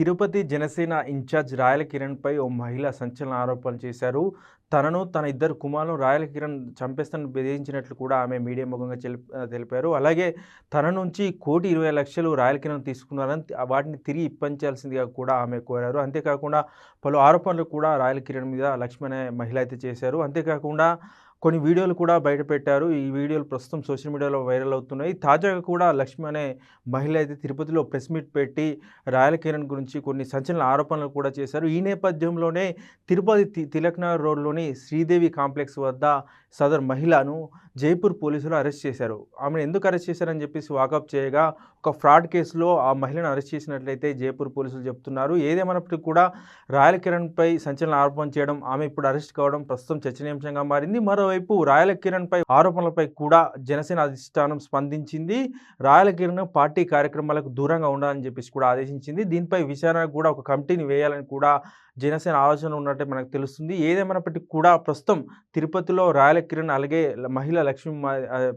Tirupati Janasena incharge Rayala కిరణ్పై ఓ మహిళ సంచలన ఆరోపణలు చేశారు. తనను తన ఇద్దరు కుమారులను రాయల కిరణ్ చంపేస్తాను బెదిరించినట్లు కూడా ఆమె మీడియా ముఖంగా తెలిపారు. అలాగే తన నుంచి కోటి ఇరవై లక్షలు రాయల కిరణ్ తీసుకున్నారని వాటిని తిరిగి ఇప్పించాల్సిందిగా కూడా ఆమె కోరారు. అంతేకాకుండా పలు ఆరోపణలు కూడా రాయల కిరణ్ మీద లక్ష్మి అనే మహిళ అయితే చేశారు. అంతేకాకుండా కొన్ని వీడియోలు కూడా బయటపెట్టారు ఈ వీడియోలు ప్రస్తుతం సోషల్ మీడియాలో వైరల్ అవుతున్నాయి. తాజాగా కూడా లక్ష్మి అనే మహిళ అయితే తిరుపతిలో ప్రెస్ మీట్ పెట్టి రాయల కిరణ్ గురించి కొన్ని సంచలన ఆరోపణలు కూడా చేశారు. ఈ నేపథ్యంలోనే తిరుపతి తి- రోడ్లోని శ్రీదేవి కాంప్లెక్స్ వద్ద సదర్ మహిళను జైపూర్ పోలీసులు అరెస్ట్ చేశారు. ఆమెను ఎందుకు అరెస్ట్ చేశారని చెప్పేసి వాకప్ చేయగా ఒక ఫ్రాడ్ కేసులో ఆ మహిళను అరెస్ట్ చేసినట్లయితే జైపూర్ పోలీసులు చెప్తున్నారు. ఏదేమైనప్పటికీ కూడా రాయల కిరణ్పై సంచలన ఆరోపణ చేయడం ఆమె ఇప్పుడు అరెస్ట్ కావడం ప్రస్తుతం చర్చనీయాంశంగా మారింది. మరోవైపు రాయల కిరణ్పై ఆరోపణలపై కూడా జనసేన అధిష్టానం స్పందించింది. రాయల కిరణ్ పార్టీ కార్యక్రమాలకు దూరంగా ఉండాలని చెప్పేసి కూడా ఆదేశించింది. దీనిపై విచారణ కూడా ఒక కమిటీని వేయాలని కూడా జనసేన ఆలోచన ఉన్నట్టే మనకు తెలుస్తుంది. ఏదేమైనప్పటికీ కూడా ప్రస్తుతం తిరుపతిలో రాయల కిరణ్ అలాగే మహిళల లక్ష్మి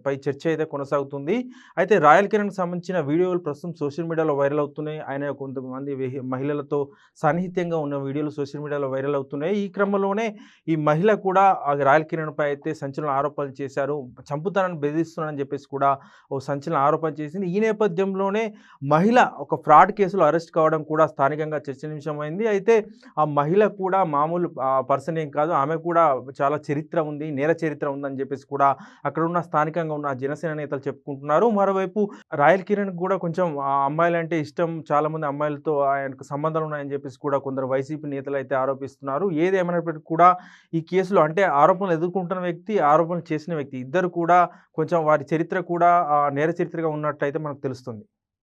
పై చర్చ అయితే కొనసాగుతుంది. అయితే రాయల్ కిరణ్కి సంబంధించిన వీడియోలు ప్రస్తుతం సోషల్ మీడియాలో వైరల్ అవుతున్నాయి. ఆయన కొంతమంది మహిళలతో సాన్నిహిత్యంగా ఉన్న వీడియోలు సోషల్ మీడియాలో వైరల్ అవుతున్నాయి. ఈ క్రమంలోనే ఈ మహిళ కూడా ఆ రాయల్ కిరణ్పై అయితే సంచలన ఆరోపణలు చేశారు. చంపుతానని బెదిరిస్తున్నానని చెప్పేసి కూడా ఓ సంచలన ఆరోపణ చేసింది. ఈ నేపథ్యంలోనే మహిళ ఒక ఫ్రాడ్ కేసులో అరెస్ట్ కావడం కూడా స్థానికంగా చర్చనీయాంశమైంది. అయితే ఆ మహిళ కూడా మామూలు పర్సన్ ఏం కాదు. ఆమె కూడా చాలా చరిత్ర ఉంది నేర చరిత్ర ఉందని చెప్పేసి కూడా అక్కడ ఉన్న స్థానికంగా ఉన్న జనసేన నేతలు చెప్పుకుంటున్నారు. మరోవైపు రాయల్ కిరణ్ కూడా కొంచెం ఆ అమ్మాయిలు అంటే ఇష్టం. చాలా మంది అమ్మాయిలతో ఆయనకు సంబంధాలు ఉన్నాయని చెప్పేసి కూడా కొందరు వైసీపీ నేతలు అయితే ఆరోపిస్తున్నారు. ఏది ఏమైనప్పటికీ కూడా ఈ కేసులో అంటే ఆరోపణలు ఎదుర్కొంటున్న వ్యక్తి ఆరోపణలు చేసిన వ్యక్తి ఇద్దరు కూడా కొంచెం వారి చరిత్ర కూడా నేర చరిత్రగా ఉన్నట్లయితే మనకు తెలుస్తుంది.